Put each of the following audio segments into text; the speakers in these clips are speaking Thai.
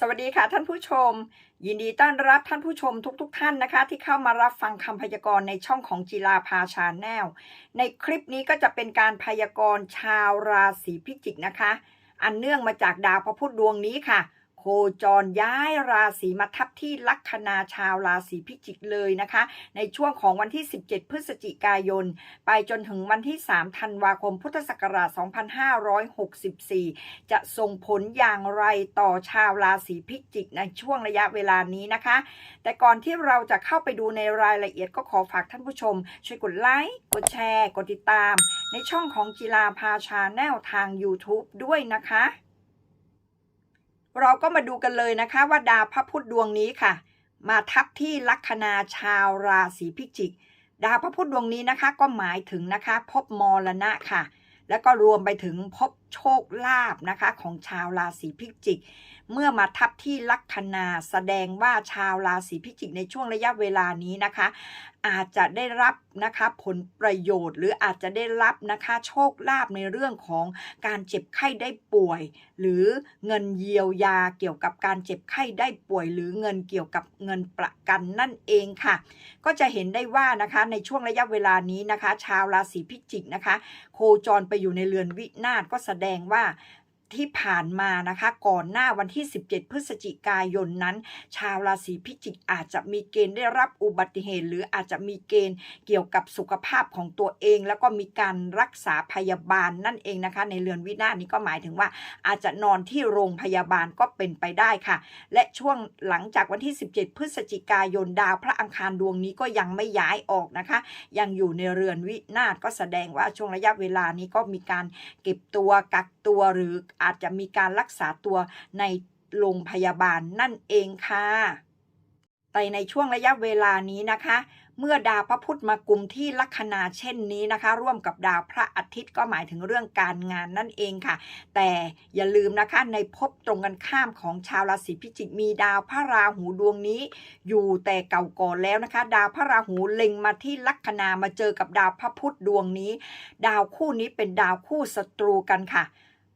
สวัสดีค่ะท่านผู้ชม ยินดีต้อนรับท่านผู้ชมทุกๆทท่านนะคะ ที่เข้ามารับฟังคำพยากรณ์ในช่องของจีลาพาชาแนลในคลิปนี้ก็จะเป็นการพยากรณ์ชาวราศีพิจิกนะคะ อันเนื่องมาจากดาวพระพุธดวงนี้ค่ะ จรย้ายราศีมาทับที่ลัคนาชาวราศีพิจิกเลยนะคะ ในช่วงของวันที่ 17 พฤศจิกายน ไปจนถึงวันที่ 3 ธันวาคม พุทธศักราช 2564 จะส่งผลอย่างไรต่อชาวราศีพิจิกในช่วงระยะเวลานี้นะคะ แต่ก่อนที่เราจะเข้าไปดูในรายละเอียดก็ขอฝากท่านผู้ชม ช่วยกดไลค์กดแชร์ กดติดตาม ในช่องของกีฬาพาชาแนลทาง YouTube ด้วยนะคะ เราก็มาดูกันเลยนะคะว่าดาวพระพุธดวงนี้ค่ะ มาทับที่ลัคนาชาวราศีพิจิก ดาวพระพุธดวงนี้นะคะ ก็หมายถึงนะคะ พบมรณะค่ะ แล้วก็รวมไปถึงพบโชคลาภนะคะ ของชาวราศีพิจิก เมื่อมาทับที่ลัคนาแสดงว่าชาวราศีพิจิกในช่วงระยะเวลานี้นะคะ อาจจะได้รับนะคะผลประโยชน์ หรืออาจจะได้รับนะคะโชคลาภในเรื่องของการเจ็บไข้ได้ป่วย หรือเงินเยียวยาเกี่ยวกับการเจ็บไข้ได้ป่วย หรือเงินเกี่ยวกับเงินประกันนั่นเองค่ะ ก็จะเห็นได้ว่านะคะในช่วงระยะเวลานี้นะคะ ชาวราศีพิจิกนะคะ โคจรไปอยู่ในเรือนวินาศก็แสดงว่า ที่ผ่านมานะคะ ก่อนหน้าวันที่ 17 พฤศจิกายนนั้น ชาวราศีพิจิกอาจจะมีเกณฑ์ได้รับอุบัติเหตุ หรืออาจจะมีเกณฑ์เกี่ยวกับสุขภาพของตัวเอง แล้วก็มีการรักษาพยาบาลนั่นเองนะคะ ในเรือนวินาศนี้ก็หมายถึงว่า อาจจะนอนที่โรงพยาบาลก็เป็นไปได้ค่ะ และช่วงหลังจากวันที่ 17 พฤศจิกายนดาวพระอังคารดวงนี้ก็ยังไม่ย้ายออกนะคะ ยังอยู่ในเรือนวินาศก็แสดงว่าช่วงระยะเวลานี้ก็มีการเก็บตัวกักตัวหรืออาจจะมีการรักษาตัวในโรงพยาบาลนั่นเองค่ะ แต่ในช่วงระยะเวลานี้นะคะ เมื่อดาวพระพุธมากุมที่ลัคนาเช่นนี้นะคะ ร่วมกับดาวพระอาทิตย์ก็หมายถึงเรื่องการงานนั่นเองค่ะ แต่อย่าลืมนะคะในภพตรงกันข้ามของชาวราศีพิจิกมีดาวพระราหูดวงนี้ อยู่แต่เก่าก่อนแล้วนะคะ ดาวพระราหูเล็งมาที่ลัคนามาเจอกับดาวพระพุธดวงนี้ ดาวคู่นี้เป็นดาวคู่ศัตรูกันค่ะ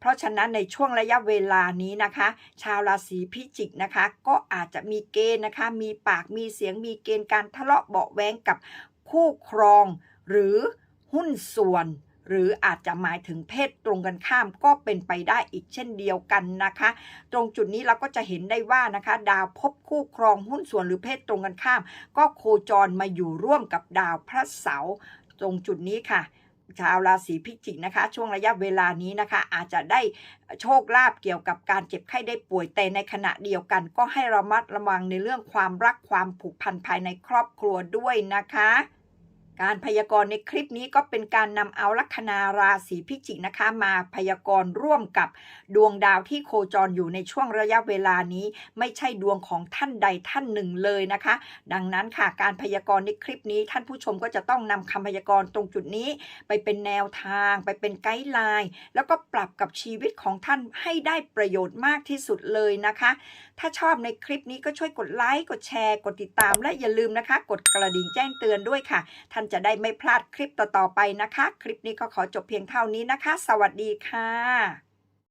เพราะฉะนั้นในช่วงระยะเวลานี้นะคะ ชาวราศีพิจิกนะคะ ก็อาจจะมีเกณฑ์นะคะ มีปากมีเสียงมีเกณฑ์การทะเลาะเบาะแว้งกับคู่ครอง หรือหุ้นส่วน หรืออาจจะหมายถึงเพศตรงกันข้ามก็เป็นไปได้อีกเช่นเดียวกันนะคะ ตรงจุดนี้เราก็จะเห็นได้ว่านะคะ ดาวพบคู่ครองหุ้นส่วนหรือเพศตรงกันข้าม ก็โคจรมาอยู่ร่วมกับดาวพระเสาร์ตรงจุดนี้ค่ะ ชาวราศีพิจิกนะคะ ช่วงระยะเวลานี้นะคะ อาจจะได้โชคลาภเกี่ยวกับการเจ็บไข้ได้ป่วยแต่ในขณะเดียวกัน ก็ให้ระมัดระวังในเรื่องความรักความผูกพันภายในครอบครัวด้วยนะคะ การพยากรณ์ในคลิปนี้ก็เป็นการนำเอาลัคนาราศีพิจิกนะคะ มาพยากรณ์ร่วมกับดวงดาวที่โคจรอยู่ในช่วงระยะเวลานี้ ไม่ใช่ดวงของท่านใดท่านหนึ่งเลยนะคะ ดังนั้นค่ะการพยากรณ์ในคลิปนี้ท่านผู้ชมก็จะต้องนำคำพยากรณ์ตรงจุดนี้ ไปเป็นแนวทาง ไปเป็นไกด์ไลน์แล้วก็ปรับกับชีวิตของท่านให้ได้ประโยชน์มากที่สุดเลยนะคะ ถ้าชอบในคลิปนี้ก็ช่วยกดไลค์กดแชร์ กดติดตามและอย่าลืมนะคะ กดกระดิ่งแจ้งเตือนด้วยค่ะท่านจะได้ไม่พลาดคลิปต่อๆไปนะคะ คลิปนี้ก็ขอจบเพียงเท่านี้นะคะ สวัสดีค่ะ